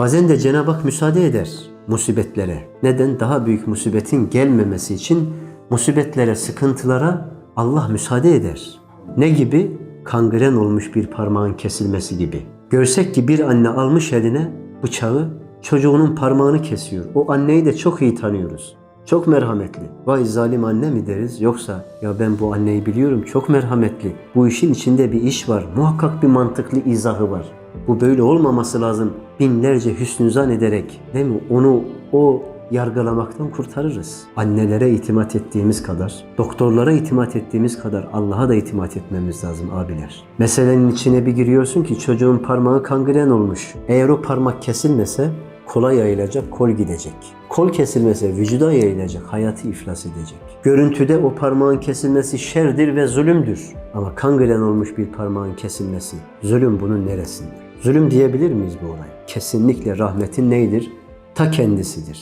Bazen de Cenab-ı Hak müsaade eder musibetlere. Neden? Daha büyük musibetin gelmemesi için musibetlere, sıkıntılara Allah müsaade eder. Ne gibi? Kangren olmuş bir parmağın kesilmesi gibi. Görsek ki bir anne almış eline bıçağı çocuğunun parmağını kesiyor. O anneyi de çok iyi tanıyoruz. Çok merhametli. Vay zalim anne mi deriz yoksa ya ben bu anneyi biliyorum çok merhametli. Bu işin içinde bir iş var. Muhakkak bir mantıklı izahı var. Bu böyle olmaması lazım. Binlerce hüsnü zan ederek değil mi? Onu o yargılamaktan kurtarırız. Annelere itimat ettiğimiz kadar, doktorlara itimat ettiğimiz kadar Allah'a da itimat etmemiz lazım abiler. Meselenin içine bir giriyorsun ki çocuğun parmağı kangren olmuş. Eğer o parmak kesilmese kola yayılacak, kol gidecek. Kol kesilmese vücuda yayılacak, hayatı iflas edecek. Görüntüde o parmağın kesilmesi şerdir ve zulümdür. Ama kangren olmuş bir parmağın kesilmesi, zulüm bunun neresinde? Zulüm diyebilir miyiz bu olay? Kesinlikle rahmetin neydir? Ta kendisidir.